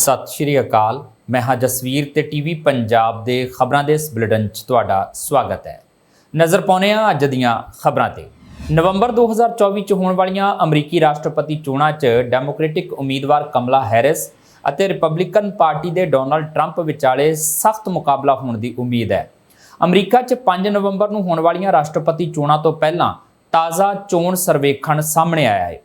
ਸਤਿ ਸ਼੍ਰੀ ਅਕਾਲ। ਮੈਂ ਹਾਂ ਜਸਵੀਰ ਤੇ ਟੀਵੀ ਪੰਜਾਬ ਦੇ ਖਬਰਾਂ ਦੇ ਇਸ ਬੁਲੇਟਿਨ 'ਚ ਤੁਹਾਡਾ ਸਵਾਗਤ ਹੈ। ਨਜ਼ਰ ਪਾਉਂਦੇ ਹਾਂ ਅੱਜ ਦੀਆਂ ਖਬਰਾਂ ਤੇ। ਨਵੰਬਰ 2024 'ਚ ਹੋਣ ਵਾਲੀਆਂ ਅਮਰੀਕੀ ਰਾਸ਼ਟਰਪਤੀ ਚੋਣਾਂ 'ਚ ਡੈਮੋਕ੍ਰੈਟਿਕ ਉਮੀਦਵਾਰ ਕਮਲਾ ਹੈਰਿਸ ਅਤੇ ਰਿਪਬਲਿਕਨ ਪਾਰਟੀ ਦੇ ਡੋਨਲਡ ਟਰੰਪ ਵਿਚਾਲੇ ਸਖਤ ਮੁਕਾਬਲਾ ਹੋਣ ਦੀ ਉਮੀਦ ਹੈ। ਅਮਰੀਕਾ 'ਚ 5 ਨਵੰਬਰ ਨੂੰ ਹੋਣ ਵਾਲੀਆਂ ਰਾਸ਼ਟਰਪਤੀ ਚੋਣਾਂ ਤੋਂ ਪਹਿਲਾਂ ਤਾਜ਼ਾ ਚੋਣ ਸਰਵੇਖਣ ਸਾਹਮਣੇ ਆਇਆ ਹੈ।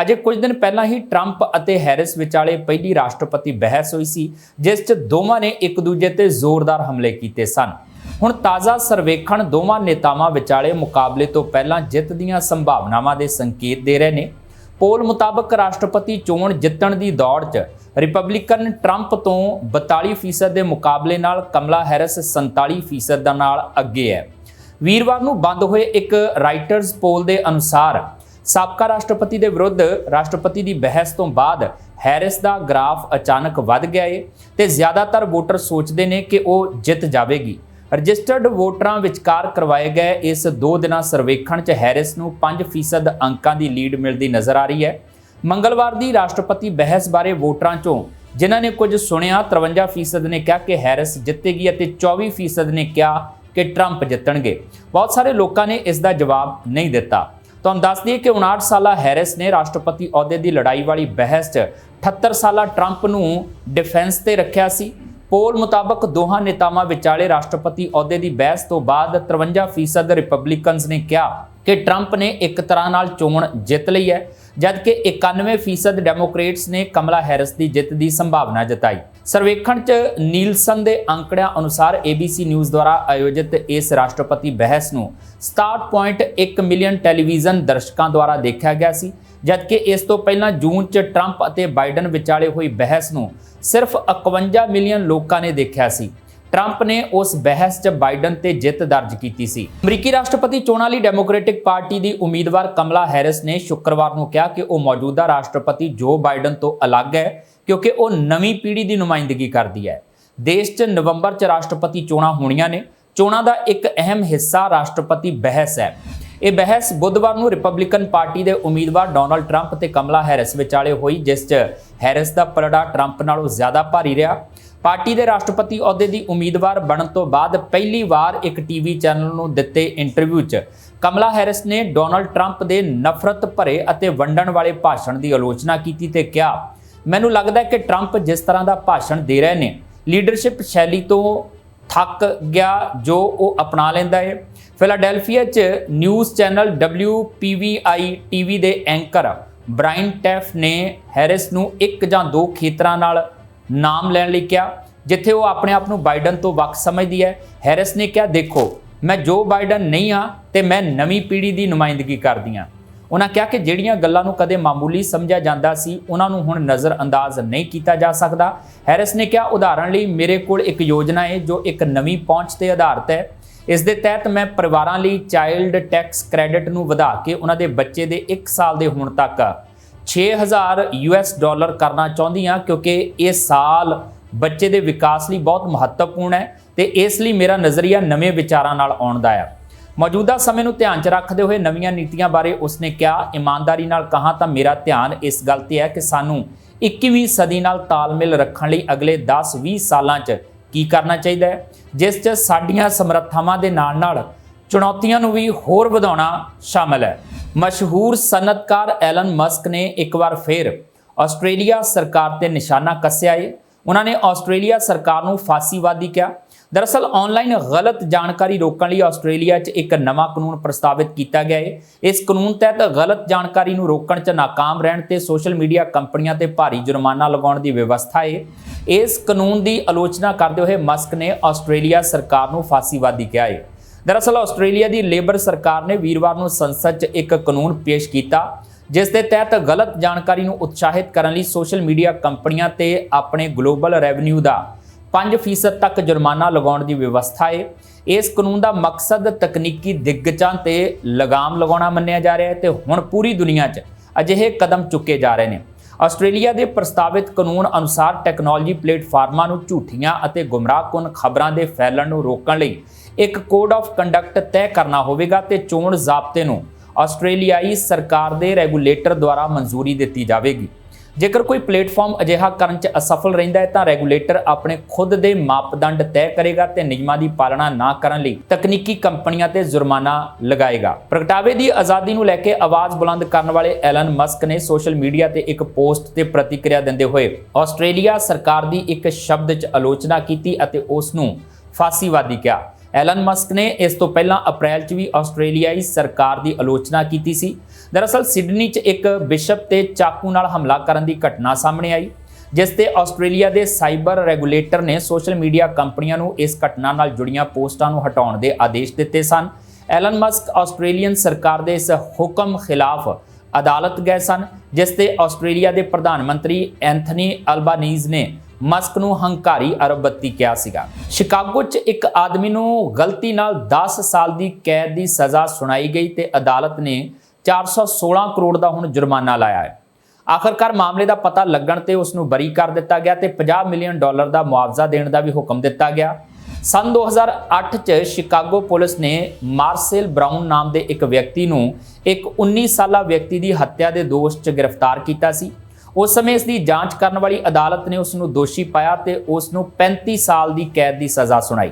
ਅਜੇ ਕੁਝ ਦਿਨ ਪਹਿਲਾਂ ਹੀ ਟਰੰਪ ਅਤੇ ਹੈਰਿਸ ਵਿਚਾਲੇ ਪਹਿਲੀ ਰਾਸ਼ਟਰਪਤੀ ਬਹਿਸ ਹੋਈ ਸੀ, ਜਿਸ 'ਚ ਦੋਵਾਂ ਨੇ ਇੱਕ ਦੂਜੇ ਤੇ ਜ਼ੋਰਦਾਰ ਹਮਲੇ ਕੀਤੇ ਸਨ। ਹੁਣ ਤਾਜ਼ਾ ਸਰਵੇਖਣ ਦੋਵਾਂ ਨੇਤਾਵਾਂ ਵਿਚਾਲੇ ਮੁਕਾਬਲੇ ਤੋਂ ਪਹਿਲਾਂ ਜਿੱਤ ਦੀਆਂ ਸੰਭਾਵਨਾਵਾਂ ਦੇ ਸੰਕੇਤ ਦੇ ਰਹੇ ਨੇ। ਪੋਲ ਮੁਤਾਬਕ ਰਾਸ਼ਟਰਪਤੀ ਚੋਣ ਜਿੱਤਣ ਦੀ ਦੌੜ 'ਚ ਰਿਪਬਲਿਕਨ ਟਰੰਪ ਤੋਂ 42% ਦੇ ਮੁਕਾਬਲੇ ਨਾਲ ਕਮਲਾ ਹੈਰਿਸ 47% ਦਾ ਨਾਲ ਅੱਗੇ ਹੈ। ਵੀਰਵਾਰ ਨੂੰ ਬੰਦ ਹੋਏ ਇੱਕ ਰਾਈਟਰਸ ਪੋਲ ਦੇ ਅਨੁਸਾਰ ਸਾਬਕਾ ਰਾਸ਼ਟਰਪਤੀ ਦੇ ਵਿਰੁੱਧ ਰਾਸ਼ਟਰਪਤੀ ਦੀ ਬਹਿਸ ਤੋਂ ਬਾਅਦ ਹੈਰਿਸ ਦਾ ਗ੍ਰਾਫ ਅਚਾਨਕ ਵੱਧ ਗਿਆ ਏ ਤੇ ਜ਼ਿਆਦਾਤਰ ਵੋਟਰ ਸੋਚਦੇ ਨੇ ਕਿ ਉਹ ਜਿੱਤ ਜਾਵੇਗੀ। ਰਜਿਸਟਰਡ ਵੋਟਰਾਂ ਵਿਚਕਾਰ ਕਰਵਾਏ ਗਏ ਇਸ 2 ਦਿਨਾਂ ਸਰਵੇਖਣ 'ਚ ਹੈਰਿਸ ਨੂੰ 5% ਅੰਕਾਂ ਦੀ ਲੀਡ ਮਿਲਦੀ ਨਜ਼ਰ ਆ ਰਹੀ ਹੈ। ਮੰਗਲਵਾਰ ਦੀ ਰਾਸ਼ਟਰਪਤੀ ਬਹਿਸ ਬਾਰੇ ਵੋਟਰਾਂ 'ਚੋਂ ਜਿਨ੍ਹਾਂ ਨੇ ਕੁਝ ਸੁਣਿਆ 53% ਨੇ ਕਿਹਾ ਕਿ ਹੈਰਿਸ ਜਿੱਤੇਗੀ ਅਤੇ 24% ਨੇ ਕਿਹਾ ਕਿ ਟਰੰਪ ਜਿੱਤਣਗੇ। ਬਹੁਤ ਸਾਰੇ ਲੋਕਾਂ ਨੇ ਇਸ ਦਾ ਜਵਾਬ ਨਹੀਂ ਦਿੱਤਾ। ਤੁਹਾਨੂੰ ਦੱਸ ਦਈਏ ਕਿ 59 ਸਾਲਾ ਹੈਰਿਸ ਨੇ ਰਾਸ਼ਟਰਪਤੀ ਅਹੁਦੇ ਦੀ ਲੜਾਈ ਵਾਲੀ ਬਹਿਸ 'ਚ 78 ਸਾਲਾ ਟਰੰਪ ਨੂੰ ਡਿਫੈਂਸ ਤੇ ਰੱਖਿਆ ਸੀ। ਪੋਲ ਮੁਤਾਬਕ ਦੋਹਾਂ ਨੇਤਾਵਾਂ ਵਿਚਾਲੇ ਰਾਸ਼ਟਰਪਤੀ ਅਹੁਦੇ ਦੀ ਬਹਿਸ ਤੋਂ ਬਾਅਦ 53% ਰਿਪਬਲਿਕਨਸ ਨੇ ਕਿਹਾ ਕਿ ਟਰੰਪ ਨੇ ਇੱਕ ਤਰ੍ਹਾਂ ਨਾਲ ਚੋਣ ਜਿੱਤ ਲਈ ਹੈ, ਜਦਕਿ 91% ਡੈਮੋਕ੍ਰੇਟਸ ਨੇ ਕਮਲਾ ਹੈਰਿਸ ਦੀ ਜਿੱਤ ਦੀ ਸੰਭਾਵਨਾ ਜਤਾਈ। ਸਰਵੇਖਣ 'ਚ ਨੀਲਸਨ ਦੇ ਅੰਕੜਿਆਂ ਅਨੁਸਾਰ ABC ਨਿਊਜ਼ ਦੁਆਰਾ ਆਯੋਜਿਤ ਇਸ ਰਾਸ਼ਟਰਪਤੀ ਬਹਿਸ ਨੂੰ 67.1 ਮਿਲੀਅਨ ਟੈਲੀਵਿਜ਼ਨ ਦਰਸ਼ਕਾਂ ਦੁਆਰਾ ਦੇਖਿਆ ਗਿਆ ਸੀ, ਜਦਕਿ ਇਸ ਤੋਂ ਪਹਿਲਾਂ ਜੂਨ 'ਚ ਟਰੰਪ ਅਤੇ ਬਾਈਡਨ ਵਿਚਾਲੇ ਹੋਈ ਬਹਿਸ ਨੂੰ ਸਿਰਫ 51 ਮਿਲੀਅਨ ਲੋਕਾਂ ਨੇ ਦੇਖਿਆ ਸੀ। ਟਰੰਪ ਨੇ ਉਸ ਬਹਿਸ 'ਚ ਬਾਈਡਨ ਤੇ ਜਿੱਤ ਦਰਜ ਕੀਤੀ ਸੀ। ਅਮਰੀਕੀ ਰਾਸ਼ਟਰਪਤੀ ਚੋਣਾਂ ਲਈ ਡੈਮੋਕ੍ਰੈਟਿਕ ਪਾਰਟੀ ਦੀ ਉਮੀਦਵਾਰ ਕਮਲਾ ਹੈਰਿਸ ਨੇ ਸ਼ੁੱਕਰਵਾਰ ਨੂੰ ਕਿਹਾ ਕਿ ਉਹ ਮੌਜੂਦਾ ਰਾਸ਼ਟਰਪਤੀ ਜੋ ਬਾਈਡਨ ਤੋਂ ਅਲੱਗ ਹੈ, ਕਿਉਂਕਿ ਉਹ ਨਵੀਂ ਪੀੜ੍ਹੀ ਦੀ ਨੁਮਾਇੰਦਗੀ ਕਰਦੀ ਹੈ। ਦੇਸ਼ 'ਚ ਨਵੰਬਰ 'ਚ ਰਾਸ਼ਟਰਪਤੀ ਚੋਣਾਂ ਹੋਣੀਆਂ ਨੇ। ਚੋਣਾਂ ਦਾ ਇੱਕ ਅਹਿਮ ਹਿੱਸਾ ਰਾਸ਼ਟਰਪਤੀ ਬਹਿਸ ਹੈ। ਇਹ ਬਹਿਸ ਬੁੱਧਵਾਰ ਨੂੰ ਰਿਪਬਲਿਕਨ ਪਾਰਟੀ ਦੇ ਉਮੀਦਵਾਰ ਡੋਨਲਡ ਟਰੰਪ ਤੇ ਕਮਲਾ ਹੈਰਿਸ ਵਿਚਾਲੇ ਹੋਈ, ਜਿਸ 'ਚ ਹੈਰਿਸ ਦਾ ਪਲੜਾ ਟਰੰਪ ਨਾਲੋਂ ਜ਼ਿਆਦਾ ਭਾਰੀ ਰਿਹਾ। ਪਾਰਟੀ ਦੇ ਰਾਸ਼ਟਰਪਤੀ ਅਹੁਦੇ ਦੀ ਉਮੀਦਵਾਰ ਬਣਨ ਤੋਂ ਬਾਅਦ ਪਹਿਲੀ ਵਾਰ ਇੱਕ ਟੀਵੀ ਚੈਨਲ ਨੂੰ ਦਿੱਤੇ ਇੰਟਰਵਿਊ 'ਚ। ਕਮਲਾ ਹੈਰਿਸ ਨੇ ਡੋਨਲਡ ਟਰੰਪ ਦੇ ਨਫ਼ਰਤ ਭਰੇ ਅਤੇ ਵੰਡਣ ਵਾਲੇ ਭਾਸ਼ਣ ਦੀ ਆਲੋਚਨਾ ਕੀਤੀ ਤੇ ਕਿਹਾ, ਮੈਨੂੰ ਲੱਗਦਾ ਹੈ ਕਿ ਟਰੰਪ ਜਿਸ ਤਰ੍ਹਾਂ ਦਾ ਭਾਸ਼ਣ ਦੇ ਰਹੇ ਨੇ ਲੀਡਰਸ਼ਿਪ ਸ਼ੈਲੀ ਤੋਂ ਥੱਕ ਗਿਆ ਜੋ ਉਹ ਅਪਣਾ ਲੈਂਦਾ ਹੈ। ਫਿਲਾਡੈਲਫੀਆ 'ਚ ਨਿਊਜ਼ ਚੈਨਲ WPVI ਟੀਵੀ ਦੇ ਐਂਕਰ ਬ੍ਰਾਇਨ ਟੈਫ ਨੇ ਹੈਰਿਸ ਨੂੰ ਇੱਕ ਜਾਂ ਦੋ ਖੇਤਰਾਂ ਨਾਲ ਨਾਮ ਲੈਣ ਲਈ ਕਿਹਾ, ਜਿੱਥੇ ਉਹ ਆਪਣੇ ਆਪ ਨੂੰ ਬਾਈਡਨ ਤੋਂ ਵੱਖ ਸਮਝਦੀ ਹੈ। ਹੈਰਿਸ ਨੇ ਕਿਹਾ, ਦੇਖੋ, ਮੈਂ ਜੋ ਬਾਈਡਨ ਨਹੀਂ ਆ ਤੇ ਮੈਂ ਨਵੀਂ ਪੀੜ੍ਹੀ ਦੀ ਨੁਮਾਇੰਦਗੀ ਕਰਦੀ ਆ ਉਹਨਾਂ ਕਿਹਾ ਕਿ ਜਿਹੜੀਆਂ ਗੱਲਾਂ ਨੂੰ ਕਦੇ ਮਾਮੂਲੀ ਸਮਝਿਆ ਜਾਂਦਾ ਸੀ, ਉਹਨਾਂ ਨੂੰ ਹੁਣ ਨਜ਼ਰ ਅੰਦਾਜ਼ ਨਹੀਂ ਕੀਤਾ ਜਾ ਸਕਦਾ। ਹੈਰਿਸ ਨੇ ਕਿਹਾ ਉਦਾਹਰਣ ਲਈ, ਮੇਰੇ ਕੋਲ ਇੱਕ ਯੋਜਨਾ ਹੈ ਜੋ ਇੱਕ ਨਵੀਂ ਪਹੁੰਚ ਤੇ ਆਧਾਰਿਤ ਹੈ। ਇਸ ਦੇ ਤਹਿਤ ਮੈਂ ਪਰਿਵਾਰਾਂ ਲਈ ਚਾਈਲਡ ਟੈਕਸ ਕ੍ਰੈਡਿਟ ਨੂੰ ਵਧਾ ਕੇ ਉਹਨਾਂ ਦੇ ਬੱਚੇ ਦੇ 1 ਸਾਲ ਦੇ ਹੋਣ ਤੱਕ 6000 ਯੂਐਸ ਡਾਲਰ ਕਰਨਾ ਚਾਹੁੰਦੀ ਹਾਂ, ਕਿਉਂਕਿ ਇਹ ਸਾਲ ਬੱਚੇ ਦੇ ਵਿਕਾਸ ਲਈ ਬਹੁਤ ਮਹੱਤਵਪੂਰਨ ਹੈ ਤੇ ਇਸ ਲਈ ਮੇਰਾ ਨਜ਼ਰੀਆ ਨਵੇਂ ਵਿਚਾਰਾਂ ਨਾਲ ਆਉਣ ਦਾ ਹੈ ਮੌਜੂਦਾ ਸਮੇਂ ਨੂੰ ਧਿਆਨ 'ਚ ਰੱਖਦੇ ਹੋਏ ਨਵੀਆਂ ਨੀਤੀਆਂ ਬਾਰੇ ਉਸਨੇ ਕਿਹਾ, ਇਮਾਨਦਾਰੀ ਨਾਲ ਕਹਾ ਤਾਂ ਮੇਰਾ ਧਿਆਨ ਇਸ ਗੱਲ ਤੇ ਹੈ ਕਿ ਸਾਨੂੰ 21ਵੀਂ ਸਦੀ ਨਾਲ ਤਾਲਮੇਲ ਰੱਖਣ ਲਈ ਅਗਲੇ 10-20 ਸਾਲਾਂ 'ਚ ਕੀ ਕਰਨਾ ਚਾਹੀਦਾ ਹੈ, ਜਿਸ 'ਚ ਸਾਡੀਆਂ ਸਮਰੱਥਾਵਾਂ ਦੇ ਨਾਲ-ਨਾਲ ਚੁਣੌਤੀਆਂ ਨੂੰ ਵੀ ਹੋਰ ਵਧਾਉਣਾ ਸ਼ਾਮਲ ਹੈ। ਮਸ਼ਹੂਰ ਸਨਅਤਕਾਰ ਐਲਨ ਮਸਕ ਨੇ ਇੱਕ ਵਾਰ ਫਿਰ ਆਸਟ੍ਰੇਲੀਆ ਸਰਕਾਰ ਤੇ ਨਿਸ਼ਾਨਾ ਕੱਸਿਆ ਏ। ਉਹਨਾਂ ਨੇ ਆਸਟ੍ਰੇਲੀਆ ਸਰਕਾਰ ਨੂੰ ਫਾਸੀਵਾਦੀ ਕਿਹਾ ਦਰਅਸਲ ਆਨਲਾਈਨ ਗਲਤ ਜਾਣਕਾਰੀ ਰੋਕਣ ਲਈ ਆਸਟ੍ਰੇਲੀਆ 'ਚ ਇੱਕ ਨਵਾਂ ਕਾਨੂੰਨ ਪ੍ਰਸਤਾਵਿਤ ਕੀਤਾ ਗਿਆ ਹੈ। ਇਸ ਕਾਨੂੰਨ ਤਹਿਤ ਗਲਤ ਜਾਣਕਾਰੀ ਨੂੰ ਰੋਕਣ 'ਚ ਨਾਕਾਮ ਰਹਿਣ ਤੇ ਸੋਸ਼ਲ ਮੀਡੀਆ ਕੰਪਨੀਆਂ ਤੇ ਭਾਰੀ ਜੁਰਮਾਨਾ ਲਗਾਉਣ ਦੀ ਵਿਵਸਥਾ ਹੈ। ਇਸ ਕਾਨੂੰਨ ਦੀ ਆਲੋਚਨਾ ਕਰਦੇ ਹੋਏ ਮਸਕ ਨੇ ਆਸਟ੍ਰੇਲੀਆ ਸਰਕਾਰ ਨੂੰ ਫਾਸੀਵਾਦੀ ਕਿਹਾ ਹੈ। ਦਰਅਸਲ ਆਸਟ੍ਰੇਲੀਆ ਦੀ ਲੇਬਰ ਸਰਕਾਰ ਨੇ ਵੀਰਵਾਰ ਨੂੰ ਸੰਸਦ 'ਚ ਇੱਕ ਕਾਨੂੰਨ ਪੇਸ਼ ਕੀਤਾ, ਜਿਸ ਦੇ ਤਹਿਤ ਗਲਤ ਜਾਣਕਾਰੀ ਨੂੰ ਉਤਸ਼ਾਹਿਤ ਕਰਨ ਲਈ ਸੋਸ਼ਲ ਮੀਡੀਆ ਕੰਪਨੀਆਂ ਤੇ ਆਪਣੇ ਗਲੋਬਲ ਰੈਵਨਿਊ ਦਾ 5% ਤੱਕ ਜੁਰਮਾਨਾ ਲਗਾਉਣ ਦੀ ਵਿਵਸਥਾ ਹੈ ਇਸ ਕਾਨੂੰਨ ਦਾ ਮਕਸਦ ਤਕਨੀਕੀ ਦਿੱਗਜਾਂ ਤੇ ਲਗਾਮ ਲਗਾਉਣਾ ਮੰਨਿਆ ਜਾ ਰਿਹਾ ਹੈ ਤੇ ਹੁਣ ਪੂਰੀ ਦੁਨੀਆ 'ਚ ਅਜਿਹੇ ਕਦਮ ਚੁੱਕੇ ਜਾ ਰਹੇ ਨੇ। ਆਸਟ੍ਰੇਲੀਆ ਦੇ ਪ੍ਰਸਤਾਵਿਤ ਕਾਨੂੰਨ ਅਨੁਸਾਰ ਟੈਕਨੋਲੋਜੀ ਪਲੇਟਫਾਰਮਾਂ ਨੂੰ ਝੂਠੀਆਂ ਅਤੇ ਗੁੰਮਰਾਹਕੁੰਨ ਖਬਰਾਂ ਦੇ ਫੈਲਣ ਨੂੰ ਰੋਕਣ ਲਈ ਇੱਕ ਕੋਡ ਆਫ ਕੰਡਕਟ ਤੈਅ ਕਰਨਾ ਹੋਵੇਗਾ ਤੇ ਚੋਣ ਜ਼ਾਬਤੇ ਨੂੰ ਆਸਟ੍ਰੇਲੀਆਈ ਸਰਕਾਰ ਦੇ ਰੈਗੂਲੇਟਰ ਦੁਆਰਾ ਮਨਜ਼ੂਰੀ ਦਿੱਤੀ ਜਾਵੇਗੀ। ਜੇਕਰ ਕੋਈ ਪਲੇਟਫਾਰਮ ਅਜਿਹਾ ਕਰਨ 'ਚ ਅਸਫਲ ਰਹਿੰਦਾ ਹੈ ਤਾਂ ਰੈਗੂਲੇਟਰ ਆਪਣੇ ਖੁਦ ਦੇ ਮਾਪਦੰਡ ਤੈਅ ਕਰੇਗਾ ਤੇ ਨਿਯਮਾਂ ਦੀ ਪਾਲਣਾ ਨਾ ਕਰਨ ਲਈ ਤਕਨੀਕੀ ਕੰਪਨੀਆਂ ਤੇ ਜੁਰਮਾਨਾ ਲਗਾਏਗਾ। ਪ੍ਰਗਟਾਵੇ ਦੀ ਆਜ਼ਾਦੀ ਨੂੰ ਲੈ ਕੇ ਆਵਾਜ਼ ਬੁਲੰਦ ਕਰਨ ਵਾਲੇ ਐਲਨ ਮਸਕ ਨੇ ਸੋਸ਼ਲ ਮੀਡੀਆ ਤੇ ਇੱਕ ਪੋਸਟ ਤੇ ਪ੍ਰਤੀਕਿਰਿਆ ਦਿੰਦੇ ਹੋਏ ਆਸਟ੍ਰੇਲੀਆ ਸਰਕਾਰ ਦੀ ਇੱਕ ਸ਼ਬਦ 'ਚ ਆਲੋਚਨਾ ਕੀਤੀ ਅਤੇ ਉਸ ਨੂੰ ਫਾਸੀਵਾਦੀ ਕਿਹਾ। ਐਲਨ ਮਸਕ ਨੇ ਇਸ ਤੋਂ ਪਹਿਲਾਂ ਅਪ੍ਰੈਲ 'ਚ ਵੀ ਆਸਟ੍ਰੇਲੀਆਈ ਸਰਕਾਰ ਦੀ ਆਲੋਚਨਾ ਕੀਤੀ ਸੀ। ਦਰਅਸਲ ਸਿਡਨੀ 'ਚ ਇੱਕ ਬਿਸ਼ਪ ਤੇ ਚਾਕੂ ਨਾਲ ਹਮਲਾ ਕਰਨ ਦੀ ਘਟਨਾ ਸਾਹਮਣੇ ਆਈ, ਜਿਸ ਤੇ ਆਸਟ੍ਰੇਲੀਆ ਦੇ ਸਾਈਬਰ ਰੈਗੂਲੇਟਰ ਨੇ ਸੋਸ਼ਲ ਮੀਡੀਆ ਕੰਪਨੀਆਂ ਨੂੰ ਇਸ ਘਟਨਾ ਨਾਲ ਜੁੜੀਆਂ ਪੋਸਟਾਂ ਨੂੰ ਹਟਾਉਣ ਦੇ ਆਦੇਸ਼ ਦਿੱਤੇ ਸਨ। ਐਲਨ ਮਸਕ ਆਸਟ੍ਰੇਲੀਅਨ ਸਰਕਾਰ ਦੇ ਇਸ ਹੁਕਮ ਖਿਲਾਫ ਅਦਾਲਤ ਗਏ ਸਨ, ਜਿਸ ਤੇ ਆਸਟ੍ਰੇਲੀਆ ਦੇ ਪ੍ਰਧਾਨ ਮੰਤਰੀ ਐਂਥਨੀ ਅਲਬਾਨੀਜ਼ ਨੇ ਮਸਕ ਨੂੰ ਹੰਕਾਰੀ ਅਰਬੱਤੀ ਕਿਹਾ ਸੀਗਾ। ਸ਼ਿਕਾਗੋ 'ਚ ਇੱਕ ਆਦਮੀ ਨੂੰ ਗਲਤੀ ਨਾਲ 10 ਸਾਲ ਦੀ ਕੈਦ ਦੀ ਸਜ਼ਾ ਸੁਣਾਈ ਗਈ ਤੇ ਅਦਾਲਤ ਨੇ 416 ਕਰੋੜ ਦਾ ਹੁਣ ਜੁਰਮਾਨਾ ਲਾਇਆ ਹੈ। ਆਖਰਕਾਰ ਮਾਮਲੇ ਦਾ ਪਤਾ ਲੱਗਣ ਤੇ ਉਸ ਨੂੰ ਬਰੀ ਕਰ ਦਿੱਤਾ ਗਿਆ ਤੇ 50 ਮਿਲੀਅਨ ਡਾਲਰ ਦਾ ਮੁਆਵਜ਼ਾ ਦੇਣ ਦਾ ਵੀ ਹੁਕਮ ਦਿੱਤਾ ਗਿਆ। ਸਨ 2008 ਚ ਸ਼ਿਕਾਗੋ ਪੁਲਿਸ ਨੇ ਮਾਰਸੇਲ ਬ੍ਰਾਊਨ ਨਾਮ ਦੇ ਇੱਕ ਵਿਅਕਤੀ ਨੂੰ ਇੱਕ 19 ਸਾਲਾ ਵਿਅਕਤੀ ਦੀ ਹੱਤਿਆ ਦੇ ਦੋਸ਼ 'ਚ ਗ੍ਰਿਫਤਾਰ ਕੀਤਾ ਸੀ। ਉਸ ਸਮੇਂ ਇਸ ਦੀ ਜਾਂਚ ਕਰਨ ਵਾਲੀ ਅਦਾਲਤ ਨੇ ਉਸ ਨੂੰ ਦੋਸ਼ੀ ਪਾਇਆ ਤੇ ਉਸ ਨੂੰ 35 ਸਾਲ ਦੀ ਕੈਦ ਦੀ ਸਜ਼ਾ ਸੁਣਾਈ।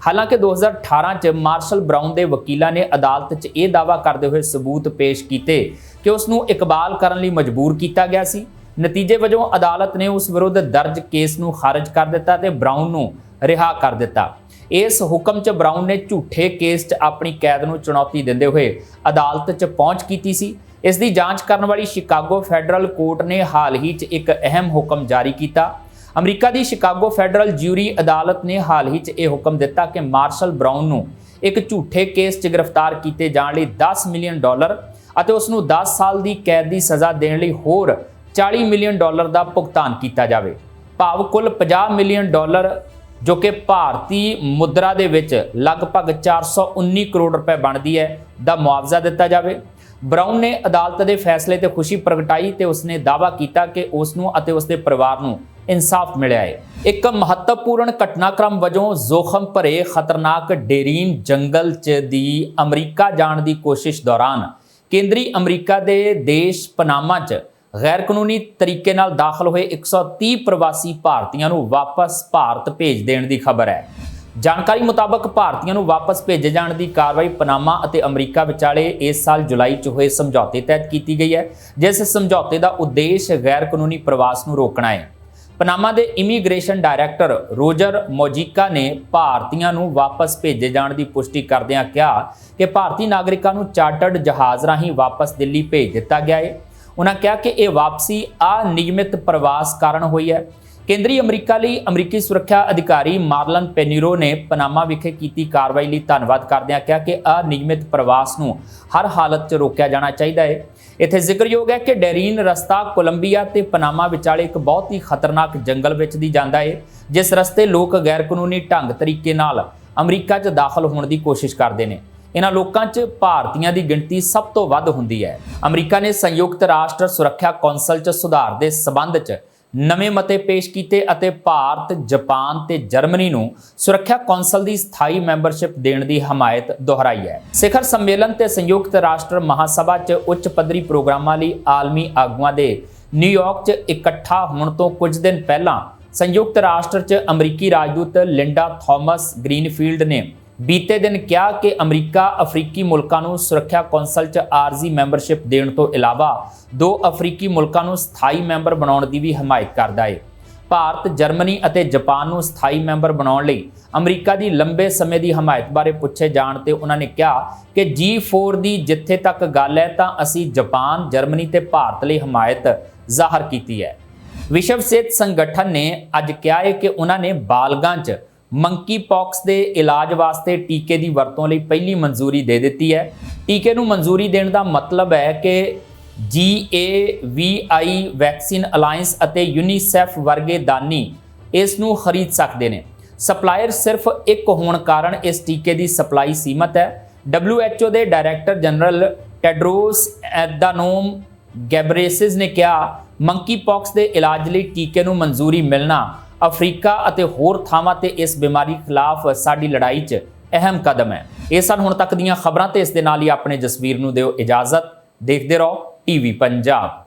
ਹਾਲਾਂਕਿ 2018 ਚ ਮਾਰਸ਼ਲ ਬਰਾਊਨ ਦੇ ਵਕੀਲਾਂ ਨੇ ਅਦਾਲਤ 'ਚ ਇਹ ਦਾਅਵਾ ਕਰਦੇ ਹੋਏ ਸਬੂਤ ਪੇਸ਼ ਕੀਤੇ ਕਿ ਉਸ ਨੂੰ ਇਕਬਾਲ ਕਰਨ ਲਈ ਮਜਬੂਰ ਕੀਤਾ ਗਿਆ ਸੀ। ਨਤੀਜੇ ਵਜੋਂ ਅਦਾਲਤ ਨੇ ਉਸ ਵਿਰੁੱਧ ਦਰਜ ਕੇਸ ਨੂੰ ਖਾਰਜ ਕਰ ਦਿੱਤਾ ਤੇ ਬਰਾਊਨ ਨੂੰ ਰਿਹਾ ਕਰ ਦਿੱਤਾ। ਇਸ ਹੁਕਮ 'ਚ ਬਰਾਊਨ ਨੇ ਝੂਠੇ ਕੇਸ 'ਚ ਆਪਣੀ ਕੈਦ ਨੂੰ ਚੁਣੌਤੀ ਦਿੰਦੇ ਹੋਏ ਅਦਾਲਤ 'ਚ ਪਹੁੰਚ ਕੀਤੀ ਸੀ। ਇਸ ਦੀ ਜਾਂਚ ਕਰਨ ਵਾਲੀ ਸ਼ਿਕਾਗੋ ਫੈਡਰਲ ਕੋਰਟ ਨੇ ਹਾਲ ਹੀ 'ਚ ਇੱਕ ਅਹਿਮ ਹੁਕਮ ਜਾਰੀ ਕੀਤਾ। ਅਮਰੀਕਾ ਦੀ ਸ਼ਿਕਾਗੋ ਫੈਡਰਲ ਜਿਊਰੀ ਅਦਾਲਤ ਨੇ ਹਾਲ ਹੀ 'ਚ ਇਹ ਹੁਕਮ ਦਿੱਤਾ ਕਿ ਮਾਰਸ਼ਲ ਬਰਾਊਨ ਨੂੰ ਇੱਕ ਝੂਠੇ ਕੇਸ 'ਚ ਗ੍ਰਿਫਤਾਰ ਕੀਤੇ ਜਾਣ ਲਈ 10 ਮਿਲੀਅਨ ਡਾਲਰ ਅਤੇ ਉਸ ਨੂੰ 10 ਸਾਲ ਦੀ ਕੈਦ ਦੀ ਸਜ਼ਾ ਦੇਣ ਲਈ ਹੋਰ 40 ਮਿਲੀਅਨ ਡਾਲਰ ਦਾ ਭੁਗਤਾਨ ਕੀਤਾ ਜਾਵੇ। ਭਾਵ ਕੁੱਲ 50 ਮਿਲੀਅਨ ਡਾਲਰ, ਜੋ ਕਿ ਭਾਰਤੀ ਮੁਦਰਾ ਦੇ ਵਿੱਚ ਲਗਭਗ 419 ਕਰੋੜ ਰੁਪਏ ਬਣਦੀ ਹੈ, ਦਾ ਮੁਆਵਜ਼ਾ ਦਿੱਤਾ ਜਾਵੇ। ਬਰਾਊਨ ਨੇ ਅਦਾਲਤ ਦੇ ਫੈਸਲੇ ਤੇ ਖੁਸ਼ੀ ਪ੍ਰਗਟਾਈ ਤੇ ਉਸਨੇ ਦਾਅਵਾ ਕੀਤਾ ਕਿ ਉਸ ਨੂੰ ਅਤੇ ਉਸਦੇ ਪਰਿਵਾਰ ਨੂੰ ਇਨਸਾਫ ਮਿਲਿਆ ਹੈ। ਇੱਕ ਮਹੱਤਵਪੂਰਨ ਘਟਨਾਕ੍ਰਮ ਵਜੋਂ ਜ਼ੋਖਮ ਭਰੇ ਖਤਰਨਾਕ ਡੇਰੀਨ ਜੰਗਲ 'ਚ ਦੀ ਅਮਰੀਕਾ ਜਾਣ ਦੀ ਕੋਸ਼ਿਸ਼ ਦੌਰਾਨ ਕੇਂਦਰੀ ਅਮਰੀਕਾ ਦੇ ਦੇਸ਼ ਪਨਾਮਾ 'ਚ ਗੈਰ ਕਾਨੂੰਨੀ ਤਰੀਕੇ ਨਾਲ ਦਾਖਲ ਹੋਏ 130 ਪ੍ਰਵਾਸੀ ਭਾਰਤੀਆਂ ਨੂੰ ਵਾਪਸ ਭਾਰਤ ਭੇਜ ਦੇਣ ਦੀ ਖਬਰ ਹੈ। ਜਾਣਕਾਰੀ ਮੁਤਾਬਕ ਭਾਰਤੀਆਂ ਨੂੰ ਵਾਪਸ ਭੇਜੇ ਜਾਣ ਦੀ ਕਾਰਵਾਈ ਪਨਾਮਾ ਅਤੇ ਅਮਰੀਕਾ ਵਿਚਾਲੇ ਇਸ ਸਾਲ ਜੁਲਾਈ 'ਚ ਹੋਏ ਸਮਝੌਤੇ ਤਹਿਤ ਕੀਤੀ ਗਈ ਹੈ, ਜਿਸ ਸਮਝੌਤੇ ਦਾ ਉਦੇਸ਼ ਗੈਰ ਕਾਨੂੰਨੀ ਪ੍ਰਵਾਸ ਨੂੰ ਰੋਕਣਾ ਹੈ। ਪਨਾਮਾ ਦੇ ਇਮੀਗ੍ਰੇਸ਼ਨ ਡਾਇਰੈਕਟਰ ਰੋਜਰ ਮੋਜੀਕਾ ਨੇ ਭਾਰਤੀਆਂ ਨੂੰ ਵਾਪਸ ਭੇਜੇ ਜਾਣ ਦੀ ਪੁਸ਼ਟੀ ਕਰਦਿਆਂ ਕਿਹਾ ਕਿ ਭਾਰਤੀ ਨਾਗਰਿਕਾਂ ਨੂੰ ਚਾਰਟਰਡ ਜਹਾਜ਼ ਰਾਹੀਂ ਵਾਪਸ ਦਿੱਲੀ ਭੇਜ ਦਿੱਤਾ ਗਿਆ ਹੈ। ਉਹਨਾਂ ਕਿਹਾ ਕਿ ਇਹ ਵਾਪਸੀ ਅਨਿਯਮਿਤ ਪ੍ਰਵਾਸ ਕਾਰਨ ਹੋਈ ਹੈ। ਕੇਂਦਰੀ ਅਮਰੀਕਾ ਲਈ ਅਮਰੀਕੀ ਸੁਰੱਖਿਆ ਅਧਿਕਾਰੀ ਮਾਰਲਨ ਪੈਨੀਰੋ ਨੇ ਪਨਾਮਾ ਵਿਖੇ ਕੀਤੀ ਕਾਰਵਾਈ ਲਈ ਧੰਨਵਾਦ ਕਰਦਿਆਂ ਕਿਹਾ ਕਿ ਅਨਿਯਮਿਤ ਪ੍ਰਵਾਸ ਨੂੰ ਹਰ ਹਾਲਤ 'ਚ ਰੋਕਿਆ ਜਾਣਾ ਚਾਹੀਦਾ ਹੈ। ਇੱਥੇ ਜ਼ਿਕਰਯੋਗ ਹੈ ਕਿ ਡੈਰੀਨ ਰਸਤਾ ਕੋਲੰਬੀਆ ਤੇ ਪਨਾਮਾ ਵਿਚਾਲੇ ਇੱਕ ਬਹੁਤ ਹੀ ਖਤਰਨਾਕ ਜੰਗਲ ਵਿੱਚ ਦੀ ਜਾਂਦਾ ਹੈ, ਜਿਸ ਰਸਤੇ ਲੋਕ ਗੈਰ ਕਾਨੂੰਨੀ ਢੰਗ ਤਰੀਕੇ ਨਾਲ ਅਮਰੀਕਾ 'ਚ ਦਾਖਲ ਹੋਣ ਦੀ ਕੋਸ਼ਿਸ਼ ਕਰਦੇ ਨੇ। ਇਹਨਾਂ ਲੋਕਾਂ 'ਚ ਭਾਰਤੀਆਂ ਦੀ ਗਿਣਤੀ ਸਭ ਤੋਂ ਵੱਧ ਹੁੰਦੀ ਹੈ। ਅਮਰੀਕਾ ਨੇ ਸੰਯੁਕਤ ਰਾਸ਼ਟਰ ਸੁਰੱਖਿਆ ਕੌਂਸਲ 'ਚ ਸੁਧਾਰ ਦੇ ਸਬੰਧ 'ਚ ਨਵੇਂ ਮਤੇ ਪੇਸ਼ ਕੀਤੇ ਅਤੇ ਭਾਰਤ, ਜਾਪਾਨ ਤੇ ਜਰਮਨੀ ਨੂੰ ਸੁਰੱਖਿਆ ਕੌਂਸਲ ਦੀ ਸਥਾਈ ਮੈਂਬਰਸ਼ਿਪ ਦੇਣ ਦੀ ਹਮਾਇਤ ਦੁਹਰਾਈ ਹੈ। ਸਿਖਰ ਸੰਮੇਲਨ ਤੇ ਸੰਯੁਕਤ ਰਾਸ਼ਟਰ ਮਹਾਸਭਾ 'ਚ ਉੱਚ ਪੱਧਰੀ ਪ੍ਰੋਗਰਾਮਾਂ ਲਈ ਆਲਮੀ ਆਗੂਆਂ ਦੇ ਨਿਊਯਾਰਕ 'ਚ ਇਕੱਠਾ ਹੋਣ ਤੋਂ ਕੁਝ ਦਿਨ ਪਹਿਲਾਂ ਸੰਯੁਕਤ ਰਾਸ਼ਟਰ 'ਚ ਅਮਰੀਕੀ ਰਾਜਦੂਤ ਲਿੰਡਾ ਥਾਮਸ ਗ੍ਰੀਨਫੀਲਡ ਨੇ ਬੀਤੇ ਦਿਨ ਕਿਹਾ ਕਿ ਅਮਰੀਕਾ ਅਫਰੀਕੀ ਮੁਲਕਾਂ ਨੂੰ ਸੁਰੱਖਿਆ ਕੌਂਸਲ 'ਚ ਆਰਜ਼ੀ ਮੈਂਬਰਸ਼ਿਪ ਦੇਣ ਤੋਂ ਇਲਾਵਾ ਦੋ ਅਫਰੀਕੀ ਮੁਲਕਾਂ ਨੂੰ ਸਥਾਈ ਮੈਂਬਰ ਬਣਾਉਣ ਦੀ ਵੀ ਹਮਾਇਤ ਕਰਦਾ ਹੈ ਭਾਰਤ, ਜਰਮਨੀ ਅਤੇ ਜਾਪਾਨ ਨੂੰ ਸਥਾਈ ਮੈਂਬਰ ਬਣਾਉਣ ਲਈ ਅਮਰੀਕਾ ਦੀ ਲੰਬੇ ਸਮੇਂ ਦੀ ਹਮਾਇਤ ਬਾਰੇ ਪੁੱਛੇ ਜਾਣ ਤੇ ਉਹਨਾਂ ਨੇ ਕਿਹਾ ਕਿ G4 ਦੀ ਜਿੱਥੇ ਤੱਕ ਗੱਲ ਹੈ ਤਾਂ ਅਸੀਂ ਜਾਪਾਨ, ਜਰਮਨੀ ਤੇ ਭਾਰਤ ਲਈ ਹਮਾਇਤ ਜ਼ਾਹਰ ਕੀਤੀ ਹੈ। ਵਿਸ਼ਵ ਸਿਹਤ ਸੰਗਠਨ ਨੇ ਅੱਜ ਕਿਹਾ ਹੈ ਕਿ ਉਹਨਾਂ ਨੇ ਬਾਲਗਾਂ ਚ ਮੰਕੀ ਪੌਕਸ ਦੇ ਇਲਾਜ ਵਾਸਤੇ ਟੀਕੇ ਦੀ ਵਰਤੋਂ ਲਈ ਪਹਿਲੀ ਮਨਜ਼ੂਰੀ ਦੇ ਦਿੱਤੀ ਹੈ। ਟੀਕੇ ਨੂੰ ਮਨਜ਼ੂਰੀ ਦੇਣ ਦਾ ਮਤਲਬ ਹੈ ਕਿ GAVI ਵੈਕਸੀਨ ਅਲਾਈਅੰਸ ਅਤੇ ਯੂਨੀਸੈਫ ਵਰਗੇ ਦਾਨੀ ਇਸ ਨੂੰ ਖਰੀਦ ਸਕਦੇ ਨੇ। ਸਪਲਾਇਰ ਸਿਰਫ ਇੱਕ ਹੋਣ ਕਾਰਨ ਇਸ ਟੀਕੇ ਦੀ ਸਪਲਾਈ ਸੀਮਤ ਹੈ। WHO ਦੇ ਡਾਇਰੈਕਟਰ ਜਨਰਲ ਟੈਡਰੋਸ ਐਦਾਨੋਮ ਗੈਬਰੇਸਿਸ ਨੇ ਕਿਹਾ ਮੰਕੀ ਪੌਕਸ ਦੇ ਇਲਾਜ ਲਈ ਟੀਕੇ ਨੂੰ ਮਨਜ਼ੂਰੀ ਮਿਲਣਾ ਅਫਰੀਕਾ ਅਤੇ ਹੋਰ ਥਾਵਾਂ ਤੇ ਇਸ ਬਿਮਾਰੀ ਖਿਲਾਫ ਸਾਡੀ ਲੜਾਈ 'ਚ ਅਹਿਮ ਕਦਮ ਹੈ। ਇਹ ਸਨ ਹੁਣ ਤੱਕ ਦੀਆਂ ਖਬਰਾਂ ਤੇ ਇਸ ਦੇ ਨਾਲ ਹੀ ਆਪਣੇ ਜਸਵੀਰ ਨੂੰ ਦਿਓ ਇਜਾਜ਼ਤ। ਦੇਖਦੇ ਰਹੋ ਟੀਵੀ ਪੰਜਾਬ।